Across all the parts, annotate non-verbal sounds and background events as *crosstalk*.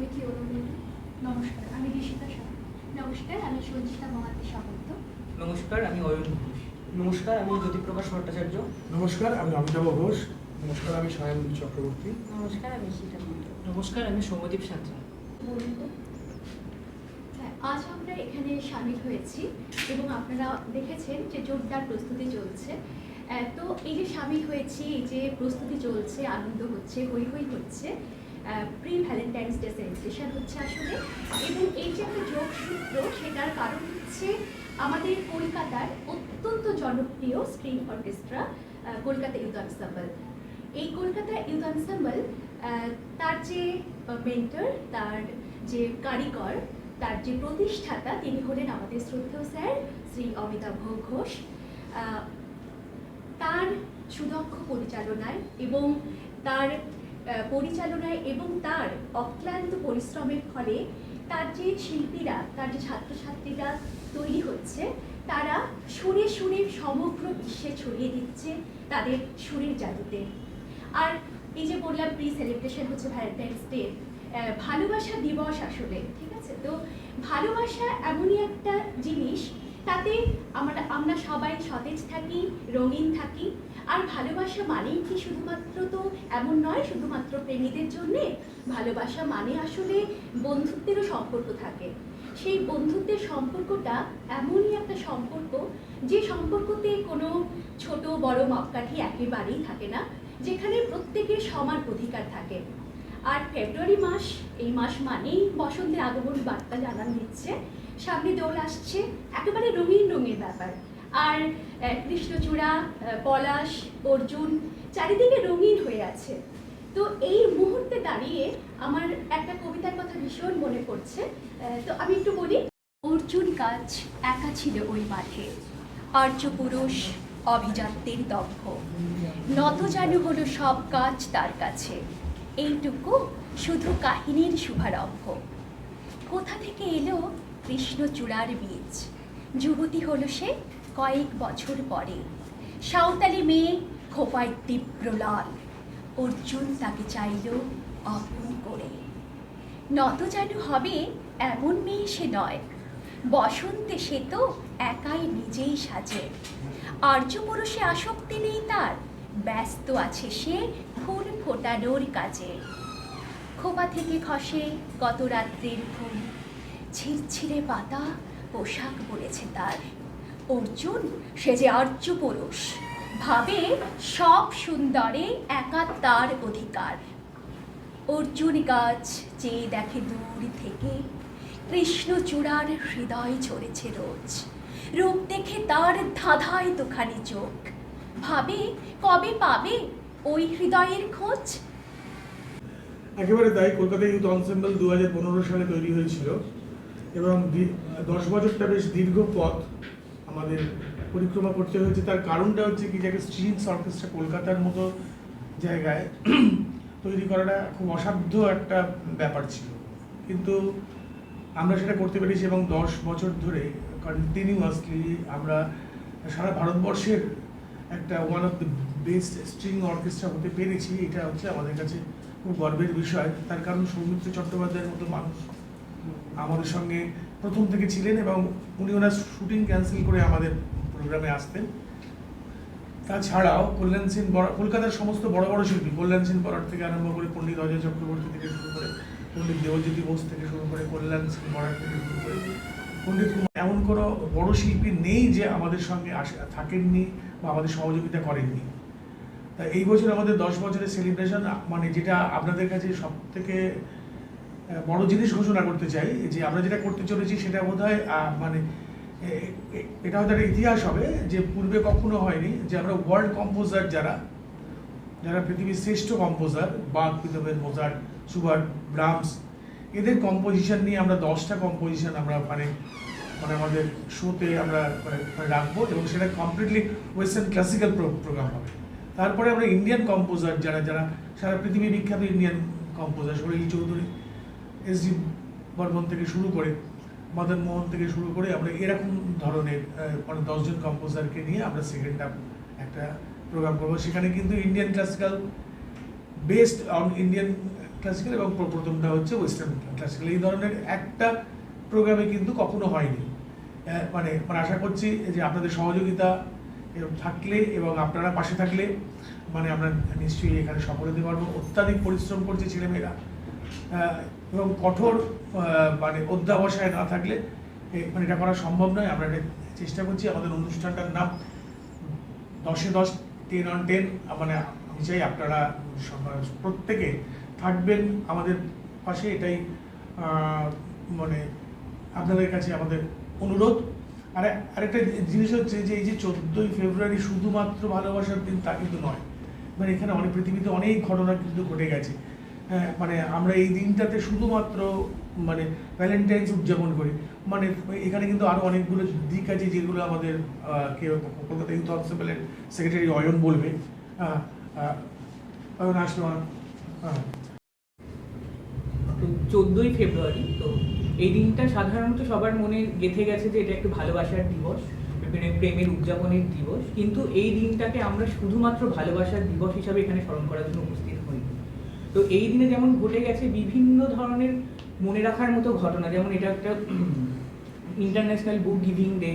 আমি কি নমস্কার আমি ঋষিতা শাহ নমস্কার আমি সঞ্চিতা মহাতে সামন্ত নমস্কার আমি অয়ন ঘোষ। নমস্কার আমি জ্যোতিপ্রকাশ ভট্টাচার্য। নমস্কার আমি অমিতাভ ঘোষ। নমস্কার আমি সায়ন চক্রবর্তী। নমস্কার আমি সীতা নমস্কার আমি সৌম্যদীপ সাঁতরা। হ্যাঁ আজ আমরা এখানে সামিল হয়েছি এবং আপনারা দেখেছেন যে জোরদার প্রস্তুতি চলছে। আহ, তো এই যে সামিল হয়েছি এই যে প্রস্তুতি চলছে আনন্দ হচ্ছে হই হই হচ্ছে প্রি ভ্যালেন্টাইন্স ডে সেলিব্রেশন হচ্ছে আসলে। এবং এই যে একটা যোগসূত্র, সেটার কারণ হচ্ছে আমাদের কলকাতার অত্যন্ত জনপ্রিয় string orchestra Kolkata youth ensemble এই কলকাতা ইউথ আনসাম্বল তার যে মেন্টর তার যে কারিগর, তার যে প্রতিষ্ঠাতা, তিনি হলেন আমাদের শ্রদ্ধেয় স্যার শ্রী অমিতাভ ঘোষ। তার সুদক্ষ পরিচালনায় এবং তার পরিচালনায় এবং তার অক্লান্ত পরিশ্রমের ফলে তার যে শিল্পীরা, তার যে ছাত্রছাত্রীরা তৈরি হচ্ছে, তারা সুরে সুরে সমগ্র বিশ্বে ছড়িয়ে দিচ্ছে তাদের সুরের জাদুতে। আর এই যে বললাম প্রি সেলিব্রেশন হচ্ছে ভ্যালেন্টাইন্স ডে ভালোবাসা দিবস আসলে, ঠিক আছে? তো ভালোবাসা এমনই একটা জিনিস তাতে আমরা আমরা সবাই সতেজ থাকি, রঙিন থাকি, আর ভালোবাসা মানেই কি শুধুমাত্র তো এমন নয়, শুধুমাত্র প্রেমীদের জন্যে? ভালোবাসা মানে আসলে বন্ধুত্বেরও সম্পর্ক থাকে। সেই বন্ধুত্বের সম্পর্কটা এমনই একটা সম্পর্ক, যে সম্পর্কতে কোনো ছোট বড় মাপকাঠি একেবারেই থাকে না, যেখানে প্রত্যেকের সমান অধিকার থাকে। আর ফেব্রুয়ারি মাস, এই মাস মানেই বসন্তের আগমন বার্তা জানান দিচ্ছে সামনে দোল আসছে। একেবারে রঙিন রঙের ব্যাপার। আর কৃষ্ণচূড়া পলাশ, অর্জুন চারিদিকে রঙিন হয়ে আছে। তো এই মুহূর্তে দাঁড়িয়ে আমার একটা কবিতার কথা ভীষণ মনে পড়ছে। তো আমি একটু বলি, অর্জুন গাছ একা ছিল ওই মাঠে। আর্য পুরুষ অভিজাত্যের দম্ভ নত জানু হলো সব কাজ তার কাছে। এইটুকু শুধু কাহিনীর শুভারম্ভ। কোথা থেকে এলো কৃষ্ণচূড়ার বীজ। যুবতী হলো সে কয়েক বছর পরে। সাঁওতালি মেয়ে খোপায় তীব্র লাল। অর্জুন তাকে চাইল অপন করে। নত যেন হবে এমন মেয়ে সে নয়। বসন্তে সে তো একাই নিজেই সাজে। আর্য পুরুষে আসক্তি নেই তার। ব্যস্ত আছে সে ফুল ফোটানোর কাজে। খোপা থেকে খসে গত রাত্রির ঘুম ছিরছিরে পাতা পোশাক পরেছে তার। অর্জুন, সে যে আর্য পুরুষ, ভাবে সব সুন্দরে একা তার অধিকার। অর্জুন গাছ চেয়ে দেখে দূর থেকে কৃষ্ণচূড়ার হৃদয় ঝরেছে রোজ। রূপ দেখে তার ধাঁধায় দুখানি চোখ। ভাবে, কবে পাবে ওই হৃদয়ের খোঁজ? একেবারে তাই কলকাতা ইউথ অনসেম্বল দু হাজার পনেরো সালে তৈরি হয়েছিল। এবং দশ বছরটা বেশ দীর্ঘ পথ আমাদের পরিক্রমা করতে হয়েছে। তার কারণটা হচ্ছে কি যাকে স্ট্রিংস অর্কেস্ট্রা কলকাতার মতো জায়গায় *clears throat* তৈরি করাটা খুব অসাধ্য একটা ব্যাপার ছিল। কিন্তু আমরা সেটা করতে পেরেছি এবং দশ বছর ধরে কন্টিনিউয়াসলি আমরা সারা ভারতবর্ষের একটা one of the best string orchestra হতে পেরেছি। এটা হচ্ছে আমাদের কাছে খুব গর্বের বিষয়। তার কারণ সৌমিত্র চট্টোপাধ্যায়ের মতো মানুষ আমাদের সঙ্গে প্রথম থেকে ছিলেন এবং উনি ওনার শুটিং ক্যান্সেল করে আমাদের প্রোগ্রামে আসতেন। তাছাড়াও কল্যাণ সেন কলকাতার সমস্ত বড় বড় শিল্পী, কল্যাণ সেন বরাট থেকে আরম্ভ করে পণ্ডিত অজয় চক্রবর্তী থেকে শুরু করে পণ্ডিত দেবজ্যোতি বোস থেকে শুরু করে কল্যাণ সেন বরাট থেকে শুরু করে পণ্ডিত এমন কোনো বড় শিল্পী নেই যে আমাদের সঙ্গে আসে, থাকেননি বা আমাদের সহযোগিতা করেননি। তা এই বছর আমাদের দশ বছরের সেলিব্রেশন মানে যেটা আপনাদের কাছে সব থেকে বড় জিনিস ঘোষণা করতে চাই, যে আমরা যেটা করতে চলেছি সেটা বোধ মানে এটা হয়তো একটা ইতিহাস হবে, যে পূর্বে কখনো হয়নি যে আমরা ওয়ার্ল্ড কম্পোজার যারা যারা পৃথিবীর শ্রেষ্ঠ কম্পোজার বাঘ পিতবের মোজার্ট সুবার্ট ব্রামস এদের কম্পোজিশন নিয়ে আমরা দশটা কম্পোজিশন আমরা মানে মানে আমাদের শোতে আমরা মানে রাখব এবং সেটা কমপ্লিটলি ওয়েস্টার্ন ক্লাসিক্যাল প্রোগ্রাম হবে। তারপরে আমরা ইন্ডিয়ান কম্পোজার যারা যারা সারা পৃথিবী বিখ্যাত Indian composer Saroji Chowdhury S G Burman থেকে শুরু করে মদন মোহন থেকে শুরু করে আমরা এরকম ধরনের মানে দশজন কম্পোজারকে নিয়ে আমরা সেকেন্ড হাফ একটা প্রোগ্রাম করব। সেখানে কিন্তু Indian classical based on Indian classical এবং প্র- প্রথমটা হচ্ছে ওয়েস্টার্ন ক্লাসিক্যাল এই ধরনের একটা প্রোগ্রামে কিন্তু কখনো হয়নি। মানে মানে আশা করছি যে আপনাদের সহযোগিতা থাকলে এবং আপনারা পাশে থাকলে মানে আমরা নিশ্চয়ই এখানে সফল হতে পারব। অত্যাধিক পরিশ্রম করছে ছেলেমেয়েরা। এবং কঠোর মানে অধ্যাবসায় না থাকলে মানে এটা করা সম্ভব নয়। আমরা এটা চেষ্টা করছি, আমাদের অনুষ্ঠানটার নাম দশে দশ টেন অন টেন মানে আমি চাই আপনারা প্রত্যেকে থাকবেন আমাদের পাশে। এটাই মানে আপনাদের কাছে আমাদের অনুরোধ। আর, আরেকটা জিনিস হচ্ছে যে, এই যে চোদ্দোই ফেব্রুয়ারি শুধুমাত্র ভালোবাসার দিন তা কিন্তু নয়। মানে এখানে অনেক পৃথিবীতে অনেক ঘটনা কিন্তু ঘটে গেছে। মানে আমরা এই দিনটাতে শুধুমাত্র মানে ভ্যালেন্টাইন্স উদযাপন করি। মানে এখানে কিন্তু আরও অনেকগুলো দিক আছে যেগুলো আমাদের কলকাতা ইউথ অনসেম্বলের সেক্রেটারি অয়ন বলবে। অয়ন, আসলো হ্যাঁ চোদ্দোই ফেব্রুয়ারি, তো এই দিনটা সাধারণত সবার মনে গেঁথে গেছে যে এটা একটু ভালোবাসার দিবস প্রেমের- প্রেমের উদযাপনের দিবস। কিন্তু এই দিনটাকে আমরা শুধুমাত্র ভালোবাসার দিবস হিসাবে এখানে স্মরণ করার জন্য উপস্থিত তো এই দিনে যেমন ঘটে গেছে বিভিন্ন ধরনের মনে রাখার মতো ঘটনা, যেমন এটা একটা ইন্টারন্যাশনাল বুক গিভিং ডে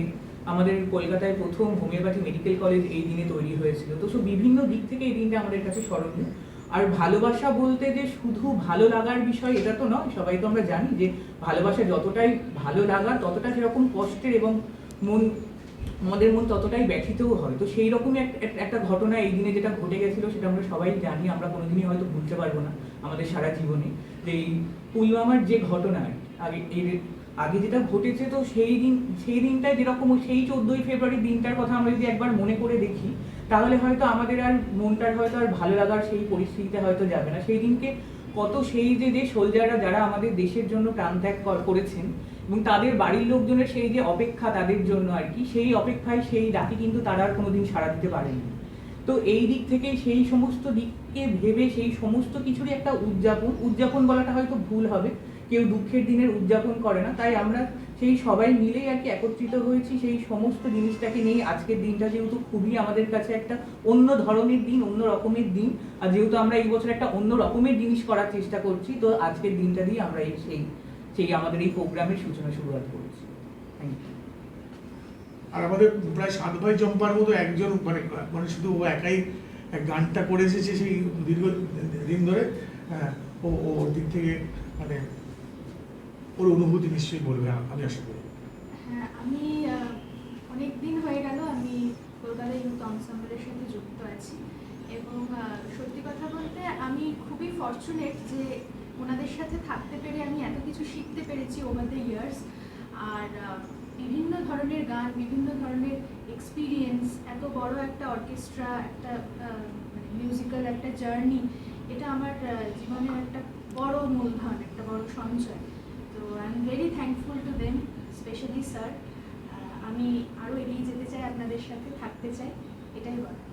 আমাদের কলকাতায় প্রথম হোমিওপ্যাথি মেডিকেল কলেজ এই দিনে তৈরি হয়েছিল। তো সো বিভিন্ন দিক থেকে এই দিনটা আমাদের কাছে স্মরণীয়। আর ভালোবাসা বলতে যে শুধু ভালো লাগার বিষয়, এটা তো নয়, সবাই তো আমরা জানি যে ভালোবাসা যতটাই ভালো লাগা, ততটা সেরকম কষ্টের এবং মন আমাদের মন ততটাই ব্যথিতও হয়। তো সেই রকমই এক- এক- একটা ঘটনা এই দিনে যেটা ঘটে গেছিল, সেটা আমরা সবাই জানি, আমরা কোনোদিনই হয়তো ভুলতে পারব না আমাদের সারা জীবনে। যে এই পুলওয়ামার যে ঘটনা, আগে এর আগে যেটা ঘটেছে, তো সেই দিন, সেই দিনটায় যেরকম সেই চোদ্দোই ফেব্রুয়ারি দিনটার কথা আমরা যদি একবার মনে করে দেখি, তাহলে হয়তো আমাদের আর মনটার হয়তো আর ভালো লাগার সেই পরিস্থিতিতে হয়তো যাবে না। সেই দিনকে কত সেই যে যে সোলজাররা যারা আমাদের দেশের জন্য প্রাণত্যাগ কর- করেছেন এবং তাদের বাড়ির লোকজনের সেই যে অপেক্ষা তাদের জন্য আর কি, সেই অপেক্ষায় সেই ডাকে কিন্তু তারা আর কোনোদিন সাড়া দিতে পারেনি। তো এই দিক থেকে সেই সমস্ত দিককে ভেবে সেই সমস্ত কিছুরই একটা উদযাপন উদযাপন বলাটা হয়তো ভুল হবে, কেউ দুঃখের দিনের উদযাপন করে না। তাই আমরা সেই সবাই মিলেই আর কি একত্রিত হয়েছি সেই সমস্ত জিনিসটাকে নিয়ে আজকের দিনটা যেহেতু খুবই আমাদের কাছে একটা অন্য ধরনের দিন, অন্য রকমের দিন। আর যেহেতু আমরা এই বছর একটা অন্য রকমের জিনিস করার চেষ্টা করছি, তো আজকের দিনটা দিয়ে আমরা সেই সেই আমাদের এই প্রোগ্রামের সূচনা শুরুয়াত করেছি। থ্যাংক ইউ আর আমাদের প্রায় সাত ভাই চম্পার মতো একজন মানে মানে শুধু ও একাই গানটা করে এসেছে সেই দীর্ঘ দিন ধরে। হ্যাঁ, ও ও ওর দিক থেকে মানে ওর অনুভূতি নিশ্চয়ই বলবে আমি আশা করি। হ্যাঁ আমি অনেক দিন হয়ে গেল আমি কলকাতা ইউথ অনসাম্বলের সাথে যুক্ত আছি। এবং সত্যি কথা বলতে আমি খুবই ফর্চুনেট যে ওনাদের সাথে থাকতে পেরে আমি এত কিছু শিখতে পেরেছি ওভার দ্য ইয়ার্স আর বিভিন্ন ধরনের গান, বিভিন্ন ধরনের এক্সপিরিয়েন্স এত বড় একটা অর্কেস্ট্রা একটা মিউজিক্যাল একটা জার্নি এটা আমার জীবনের একটা বড় মূলধন, একটা বড় সঞ্চয়। তো I am very thankful to them specially sir আমি আরও এগিয়ে যেতে চাই, আপনাদের সাথে থাকতে চাই, এটাই বলা